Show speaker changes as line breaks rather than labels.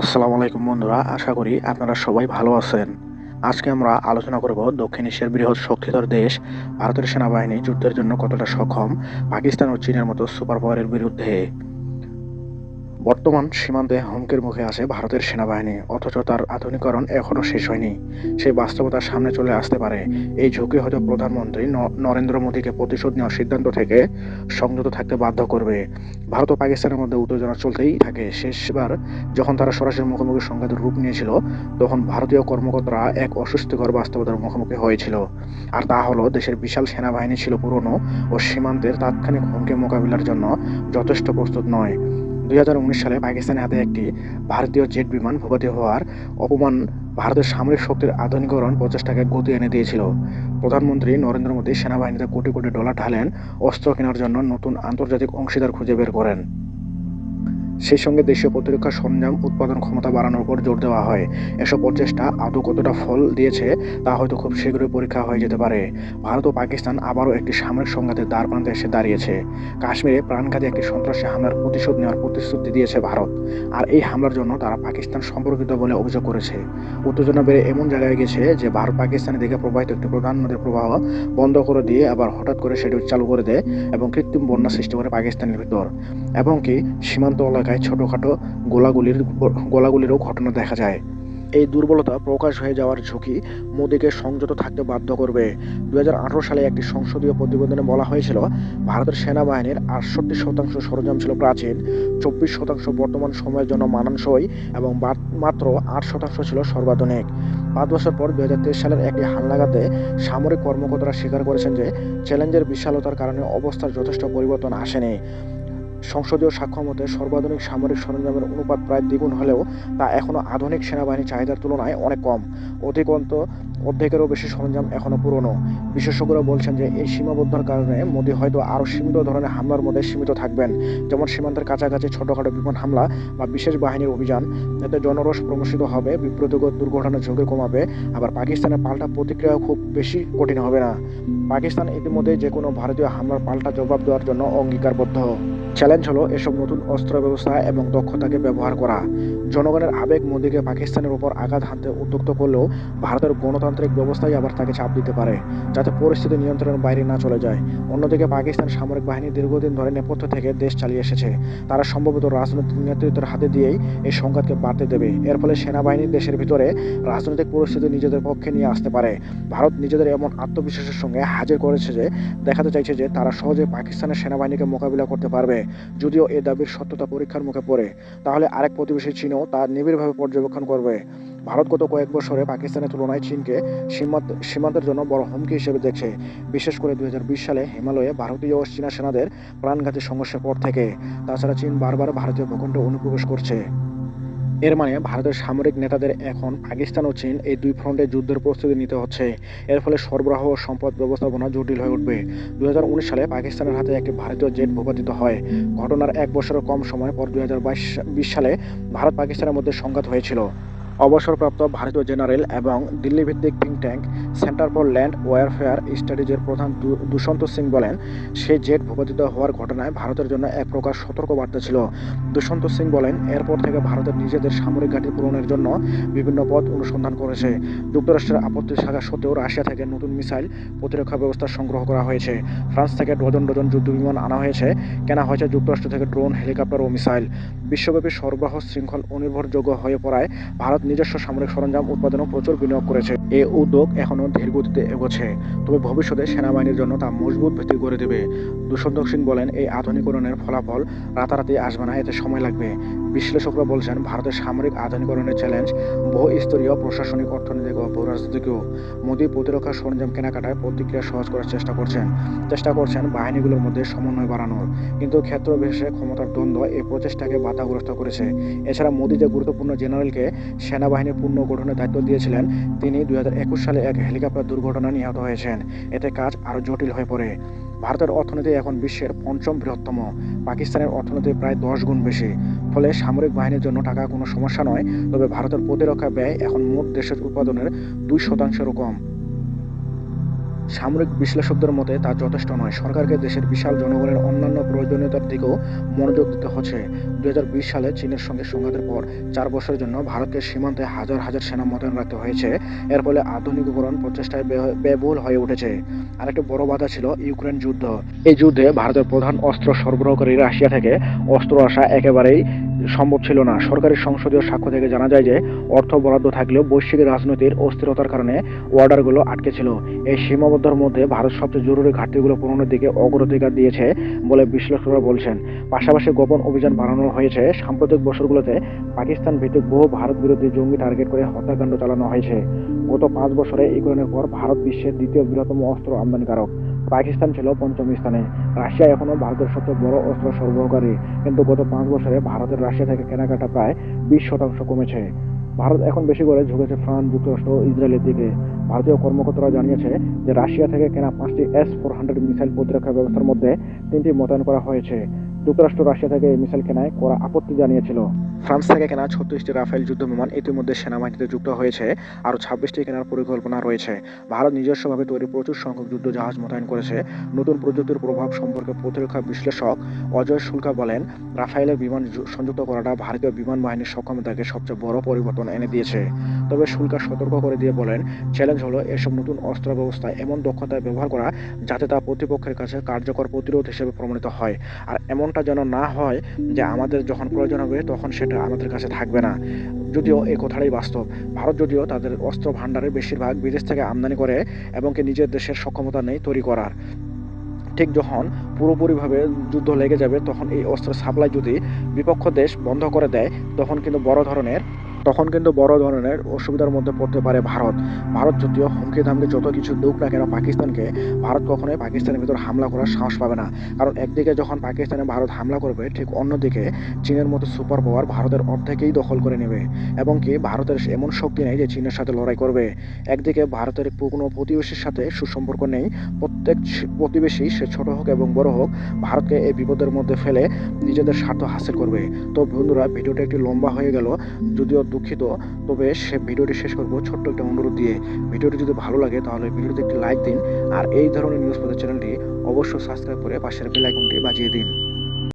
আসসালামু আলাইকুম বন্ধুরা, আশা করি আপনারা সবাই ভালো আছেন। আজকে আমরা আলোচনা করব দক্ষিণ এশিয়ার বৃহৎ শক্তিধর দেশ, ভারতের সেনাবাহিনী যুদ্ধের জন্য কতটা সক্ষম, পাকিস্তান ও চীনের মতো সুপার পাওয়ারের বিরুদ্ধে। বর্তমান সীমান্তে হুমকির মুখে আছে ভারতের সেনাবাহিনী, অথচ তার আধুনিকরণ এখনও শেষ হয়নি। সেই বাস্তবতার সামনে চলে আসতে পারে। এই ঝুঁকি হয়তো প্রধানমন্ত্রী নরেন্দ্র মোদীকে প্রতিশোধ নেওয়ার সিদ্ধান্ত থেকে সংযত থাকতে বাধ্য করবে। ভারত ও পাকিস্তানের মধ্যে উত্তেজনা চলতেই থাকে। শেষবার যখন তারা সরাসরি মুখোমুখি সংঘাতের রূপ নিয়েছিল, তখন ভারতীয় কর্মকর্তারা এক অস্বস্তিকর বাস্তবতার মুখোমুখি হয়েছিল। আর তা হলো, দেশের বিশাল সেনাবাহিনী ছিল পুরনো ও সীমান্তের তাৎক্ষণিক হুমকি মোকাবিলার জন্য যথেষ্ট প্রস্তুত নয়। দুই হাজার উনিশ সালে পাকিস্তানের হাতে একটি ভারতীয় জেট বিমান ভূপাতি হওয়ার অপমান ভারতের সামরিক শক্তির আধুনিকরণ প্রচেষ্টাকে গতি এনে দিয়েছিল। প্রধানমন্ত্রী নরেন্দ্র মোদী সেনাবাহিনীতে কোটি কোটি ডলার ঢালেন অস্ত্র কেনার জন্য নতুন আন্তর্জাতিক অংশীদার খুঁজে বের করেন। সেই সঙ্গে দেশীয় প্রতিরক্ষা সরঞ্জাম উৎপাদন ক্ষমতা বাড়ানোর উপর জোর দেওয়া হয়। এসব প্রচেষ্টা আদৌ কতটা ফল দিয়েছে তা হয়তো খুব শীঘ্রই পরীক্ষা হয়ে যেতে পারে। ভারত ও পাকিস্তান আবারও একটি সামরিক সংঘাতের দ্বার প্রান্তে এসে দাঁড়িয়েছে। কাশ্মীরে প্রাণঘাতী একটি সন্ত্রাসী হামলার প্রতিশোধ নেওয়ার প্রতিশ্রুতি দিয়েছে ভারত। আর এই হামলার জন্য তারা পাকিস্তান সম্পর্কিত বলে অভিযোগ করেছে। উত্তেজনা বেড়ে এমন জায়গায় গেছে যে ভারত পাকিস্তানের দিকে প্রবাহিত একটি প্রধান নদীর প্রবাহ বন্ধ করে দিয়ে আবার হঠাৎ করে সেটি চালু করে দেয় এবং কৃত্রিম বন্যা সৃষ্টি করে পাকিস্তানের ভিতর। এবং কি সীমান্ত এলাকায় ছোটোখাটো গোলাগুলির গোলাগুলিরও ঘটনা দেখা যায়। এই দুর্বলতা প্রকাশ হয়ে যাওয়ার ঝুঁকি মোদীকে সংযত থাকতে বাধ্য করবে। দু হাজার আঠেরো সালে একটি সংসদীয় প্রতিবেদনে বলা হয়েছিল, ভারতের সেনাবাহিনীর আটষট্টি শতাংশ সরঞ্জাম ছিল প্রাচীন, চব্বিশ শতাংশ বর্তমান সময়ের জন্য মানানসই এবং মাত্র আট শতাংশ ছিল সর্বাধুনিক। পাঁচ বছর পর দুই হাজার তেইশ সালের একটি হালনাগাদে সামরিক কর্মকর্তারা স্বীকার করেছেন যে, চ্যালেঞ্জের বিশালতার কারণে অবস্থার যথেষ্ট পরিবর্তন আসেনি। সংসদীয় সাক্ষ্য মতে, সর্বাধুনিক সামরিক সরঞ্জামের অনুপাত প্রায় দ্বিগুণ হলেও তা এখনও আধুনিক সেনাবাহিনীর চাহিদার তুলনায় অনেক কম। অধিকন্ত অর্ধেকেরও বেশি সরঞ্জাম এখনও পুরনো। বিশেষজ্ঞরা বলছেন যে, এই সীমাবদ্ধতার কারণে মোদী হয়তো আরও সীমিত ধরনের হামলার মধ্যে সীমিত থাকবেন, যেমন সীমান্তের কাছাকাছি ছোটোখাটো বিমান হামলা বা বিশেষ বাহিনীর অভিযান। এতে জনরস প্রমোষিত হবে বিব্রতকর দুর্ঘটনার ঝুঁকি কমাবে, আবার পাকিস্তানের পাল্টা প্রতিক্রিয়া খুব বেশি কঠিন হবে না। পাকিস্তান ইতিমধ্যে যে কোনো ভারতীয় হামলার পাল্টা জবাব দেওয়ার জন্য অঙ্গীকারবদ্ধ। চ্যালেঞ্জ হলো এসব নতুন অস্ত্র ব্যবস্থা এবং দক্ষতাকে ব্যবহার করা। জনগণের আবেগ মোদীকে পাকিস্তানের উপর আঘাত হানতে উদ্যুক্ত করলেও ভারতের গণতান্ত্রিক ব্যবস্থাই আবার তাকে চাপ দিতে পারে, যাতে পরিস্থিতি নিয়ন্ত্রণের বাইরে না চলে যায়। অন্যদিকে পাকিস্তান সামরিক বাহিনী দীর্ঘদিন ধরে নেপথ্য থেকে দেশ চালিয়ে এসেছে। তারা সম্ভবত রাজনৈতিক নেতৃত্বের হাতে দিয়েই এই সংঘাতকে বাড়তে দেবে। এর ফলে সেনাবাহিনী দেশের ভিতরে রাজনৈতিক পরিস্থিতি নিজেদের পক্ষে নিয়ে আসতে পারে। ভারত নিজেদের এমন আত্মবিশ্বাসের সঙ্গে হাজির করেছে যে, দেখাতে চাইছে যে, তারা সহজে পাকিস্তানের সেনাবাহিনীকে মোকাবিলা করতে পারবে। যদিও এ দাবির সত্যতা পরীক্ষার মুখে পড়ে, তাহলে আরেক প্রতিবেশী চীনও তা নিবিড়ভাবে পর্যবেক্ষণ করবে। ভারত গত কয়েক বছরে পাকিস্তানের তুলনায় চীনকে সীমান্ত, সীমান্তের জন্য বড় হুমকি হিসেবে দেখছে। বিশেষ করে দুই হাজার বিশ সালে হিমালয়ে ভারতীয় ও চীনা সেনাদের প্রাণঘাতী সংঘর্ষের পর থেকে। তাছাড়া চীন বারবার ভারতীয় ভূখণ্ডে অনুপ্রবেশ করছে। এর মানে ভারতের সামরিক নেতাদের এখন পাকিস্তান ও চীন এই দুই ফ্রন্টে যুদ্ধের প্রস্তুতি নিতে হচ্ছে। এর ফলে সরবরাহ ও সম্পদ ব্যবস্থাপনা জটিল হয়ে উঠবে। দুই হাজার উনিশ সালে পাকিস্তানের হাতে একটি ভারতীয় জেট ভূপাতিত হয়। ঘটনার এক বছরের কম সময় পর দুই সালে ভারত পাকিস্তানের মধ্যে সংঘাত হয়েছিল। অবসরপ্রাপ্ত ভারতীয় জেনারেল এবং দিল্লি ভিত্তিক think tank centre for land warfare স্টাডিজের প্রধান দু- দুষ্যন্ত সিং বলেন সেই জেট ভূপাতিত হওয়ার ঘটনায় ভারতের জন্য এক প্রকার সতর্কবার্তা ছিল। দুষ্যন্ত সিং বলেন, এরপর থেকে ভারতের নিজেদের সামরিক ঘাঁটি পূরণের জন্য বিভিন্ন পথ অনুসন্ধান করেছে। যুক্তরাষ্ট্রের আপত্তি থাকা সত্ত্বেও রাশিয়া থেকে নতুন মিসাইল প্রতিরক্ষা ব্যবস্থা সংগ্রহ করা হয়েছে। ফ্রান্স থেকে ডজন ডজন যুদ্ধবিমান আনা হয়েছে। কেনা হয়েছে যুক্তরাষ্ট্র থেকে ড্রোন, হেলিকপ্টার ও মিসাইল। বিশ্বব্যাপী সরবরাহ শৃঙ্খল অনির্ভরযোগ্য হয়ে পড়ায় ভারত নিজস্ব সামরিক সরঞ্জাম উৎপাদনেও প্রচুর বিনিয়োগ করেছে। এই উদ্যোগ এখনও ধীর গতিতে এগোচ্ছে। তবে ভবিষ্যতে সেনাবাহিনীর জন্য তা মজবুত ভিত্তি গড়ে দেবে। দুষ্যন্ত সিং বলেন, এই আধুনিকরণের ফলাফল রাতারাতি আসবে না, এতে সময় লাগবে। বিশ্লেষকরা বলছেন, ভারতের সামরিক আধুনিকরণের চ্যালেঞ্জ বহু স্তরীয় প্রশাসনিক, অর্থনৈতিক ও ভূরাজনৈতিকও। মোদী প্রতিরক্ষা সরঞ্জাম কেনাকাটায় প্রতিক্রিয়া সহজ করার চেষ্টা করছেন। চেষ্টা করছেন বাহিনীগুলোর মধ্যে সমন্বয় বাড়ানোর। কিন্তু ক্ষেত্র বিশেষে ক্ষমতার দ্বন্দ্ব এই প্রচেষ্টাকে বাধাগ্রস্ত করেছে। এছাড়া মোদী যে গুরুত্বপূর্ণ জেনারেলকে সেনাবাহিনীর পূর্ণ গঠনের দায়িত্ব দিয়েছিলেন। তিনি দুই হাজার একুশ সালে এক হেলিকপ্টার দুর্ঘটনা নিহত হয়েছেন। এতে কাজ আরও জটিল হয়ে পড়ে। ভারতের অর্থনীতি এখন বিশ্বের পঞ্চম বৃহত্তম। পাকিস্তানের অর্থনীতি প্রায় দশ গুণ বেশি। ফলে সামরিক বাহিনীর জন্য টাকা কোনো সমস্যা নয়। তবে ভারতের প্রতিরক্ষা ব্যয় এখন মোট দেশের উৎপাদনের দুই শতাংশেরও কম। সামরিক বিশ্লেষকদের মতে তা যথেষ্ট নয়। সরকারকে দেশের বিশাল জনগণের অন্যান্য প্রয়োজনীয়তার দিকেও মনোযোগ দিতে হচ্ছে। দুই হাজার বিশ সালে চীনের সঙ্গে সংঘাতের পর চার বছরের জন্য ভারতকে সীমান্তে হাজার হাজার সেনা মোতায়েন রাখতে হয়েছে। এর ফলে আধুনিকীকরণ প্রচেষ্টায় ব্যয়- ব্যয়বহুল হয়ে উঠেছে। আরেকটি বড় বাধা ছিল ইউক্রেন যুদ্ধ। এই যুদ্ধে ভারতের প্রধান অস্ত্র সরবরাহকারী রাশিয়া থেকে অস্ত্র আসা একেবারেই সম্ভব ছিল না। সরকারি সংসদীয় সাক্ষ্য থেকে জানা যায় যে, অর্থ বরাদ্দ থাকলেও বৈশ্বিক রাজনৈতিক অস্থিরতার কারণে অর্ডারগুলো আটকে ছিল। এই সীমাবদ্ধতার মধ্যে ভারত সবচেয়ে জরুরি ঘাটতিগুলো পূরণের দিকে অগ্রাধিকার দিয়েছে বলে বিশ্লেষকরা বলছেন। পাশাপাশি গোপন অভিযান বাড়ানো হয়েছে। সাম্প্রতিক বছরগুলোতে পাকিস্তান ভিত্তিক বহু ভারত বিরোধী জঙ্গি টার্গেট করে হত্যাকাণ্ড চালানো হয়েছে। গত পাঁচ বছরে ইউক্রেনের পর ভারত বিশ্বের দ্বিতীয় বৃহত্তম অস্ত্র আমদানিকারক। পাকিস্তান ছিল পঞ্চম স্থানে। রাশিয়া এখনও ভারতের সবচেয়ে বড় অস্ত্র সরবরাহকারী কিন্তু গত পাঁচ বছরে ভারতের রাশিয়া থেকে কেনাকাটা প্রায় বিশ শতাংশ কমেছে। ভারত এখন বেশি করে ঝুঁকেছে ফ্রান্স, যুক্তরাষ্ট্র ও ইসরায়েলের দিকে। ভারতীয় কর্মকর্তারা জানিয়েছে যে, রাশিয়া থেকে কেনা পাঁচটি এস ফোর হান্ড্রেড মিসাইল প্রতিরক্ষা ব্যবস্থার মধ্যে তিনটি মোতায়েন করা হয়েছে। যুক্তরাষ্ট্র, রাশিয়া থেকে মিসাইল কেনায় করা আপত্তি জানিয়েছিল। ফ্রান্স থেকে কেনা ছত্রিশটি রাফেল যুদ্ধ বিমান ইতিমধ্যে সেনাবাহিনীতে যুক্ত হয়েছে, আরও ছাব্বিশটি কেনার পরিকল্পনা রয়েছে। ভারত নিজস্বভাবে তৈরি প্রচুর সংখ্যক যুদ্ধ জাহাজ মোতায়েন করেছে। নতুন প্রযুক্তির প্রভাব সম্পর্কে প্রতিরক্ষা বিশ্লেষক অজয় শুল্কা বলেন, রাফায়েলের বিমান সংযুক্ত করাটা ভারতীয় বিমান বাহিনীর সক্ষমতাকে সবচেয়ে বড় পরিবর্তন এনে দিয়েছে। তবে শুল্কা সতর্ক করে দিয়ে বলেন চ্যালেঞ্জ হলো এসব নতুন অস্ত্র ব্যবস্থা এমন দক্ষতায় ব্যবহার করা যাতে তা প্রতিপক্ষের কাছে কার্যকর প্রতিরোধ হিসেবে প্রমাণিত হয়। আর এমনটা যেন না হয় যে আমাদের যখন প্রয়োজন হবে তখন সেটা আমাদের কাছে থাকবে না। যদিও এ কথাটাই বাস্তব। ভারত যদিও তাদের অস্ত্র ভাণ্ডারের বেশিরভাগ বিদেশ থেকে আমদানি করে এবং কি নিজের দেশের সক্ষমতা নেই তৈরি করার। ঠিক যখন পুরোপুরিভাবে যুদ্ধ লেগে যাবে তখন এই অস্ত্রের সাপ্লাই যদি বিপক্ষ দেশ বন্ধ করে দেয়, তখন কিন্তু বড় ধরনের তখন কিন্তু বড় ধরনের অসুবিধার মধ্যে পড়তে পারে ভারত। ভারত যদিও হুমকি ধামকি যত কিছু দুক না কেন পাকিস্তানকে, ভারত কখনোই পাকিস্তানের ভিতর হামলা করার সাহস পাবে না। কারণ একদিকে যখন পাকিস্তানে ভারত হামলা করবে, ঠিক অন্যদিকে চীনের মতো সুপার পাওয়ার ভারতের অর্ধেকেই দখল করে নেবে। এবং কি, ভারতের এমন শক্তি নেই যে চীনের সাথে লড়াই করবে। একদিকে ভারতের কোনো প্রতিবেশীর সাথে সুসম্পর্ক নেই, প্রত্যেক প্রতিবেশী সে ছোট হোক এবং বড় হোক, ভারতকে এই বিপদের মধ্যে ফেলে নিজেদের স্বার্থ হাসিল করবে। তো বন্ধুরা, ভিডিওটা একটু লম্বা হয়ে গেল, যদিও দুঃখিত। তবে সে ভিডিওটি শেষ করব। ছোট্ট একটা অনুরোধ দিয়ে ভিডিওটি যদি ভালো লাগে, তাহলে ভিডিওতে একটি লাইক দিন। আর এই ধরনের নিউজ পেতে চ্যানেলটি অবশ্যই সাবস্ক্রাইব করে পাশের বেল আইকনটি বাজিয়ে দিন।